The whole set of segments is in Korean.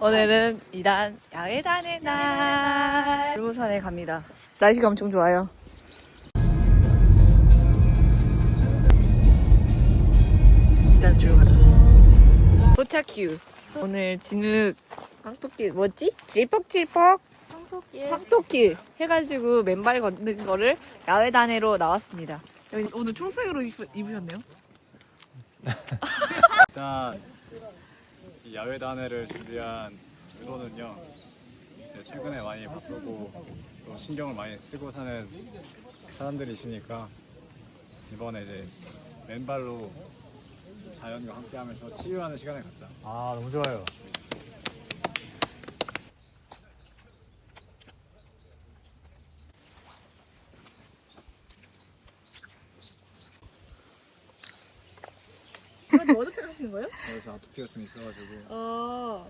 오늘은 2단 야외단의 날. 울무산에 갑니다. 날씨가 엄청 좋아요. 일단 들어가자. 도착 큐. 오늘 진흙 황토길 뭐지? 질퍽질퍽 청소길. 황토길 해가지고 맨발 걷는 거를 야외 단회로 나왔습니다. 여기 오늘 총색으로 입- 입으셨네요? 일단 이 야외 단회를 준비한 의도는요. 최근에 많이 바쁘고 또 신경을 많이 쓰고 사는 사람들이시니까 이번에 이제 맨발로 자연과 함께하면서 치유하는 시간을 갖자. 아 너무 좋아요. 이거 워드팩 하시는 거예요? 그래서 아토피가 좀 있어가지고 아,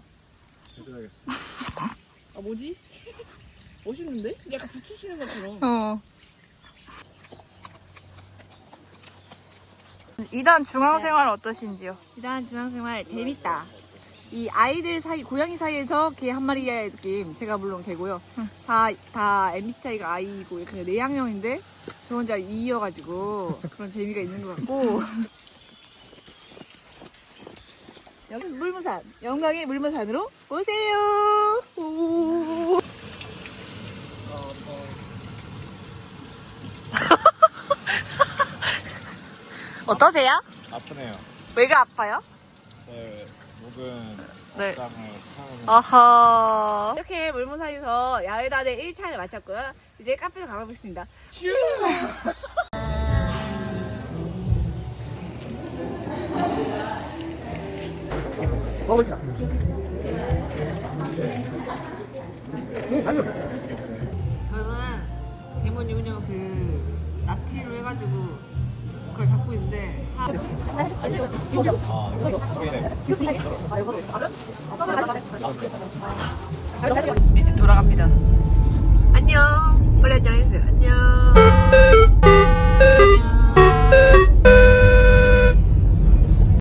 해줘야겠습니다. 아 뭐지? 멋있는데? 약간 붙이시는 것처럼. 어. 2단 중앙생활 어떠신지요? 일단 중앙생활 재밌다. 이 아이들 사이, 고양이 사이에서 개 한 마리의 느낌. 제가 물론 개고요. 다, 다 MBTI가 I고, 이렇게 내향형인데, 저 혼자 E여가지고, 그런 재미가 있는 것 같고. 여기 물무산. 영광의 물무산으로 오세요! 오. 어떠세요? 아프네요. 왜가 아파요? 제 목은 네. 장을 처음 아하. 이렇게 물무사에서 야외단의 1차를 마쳤고요. 이제 카페로 가보겠습니다. 슈! 먹으시다. 저는 대본 유명 그 나태로 해가지고 그걸 잡고 있는데 하... 아 이거 보이네. 이제 돌아갑니다. 안녕. 빨리 안녕해주세요. 안녕.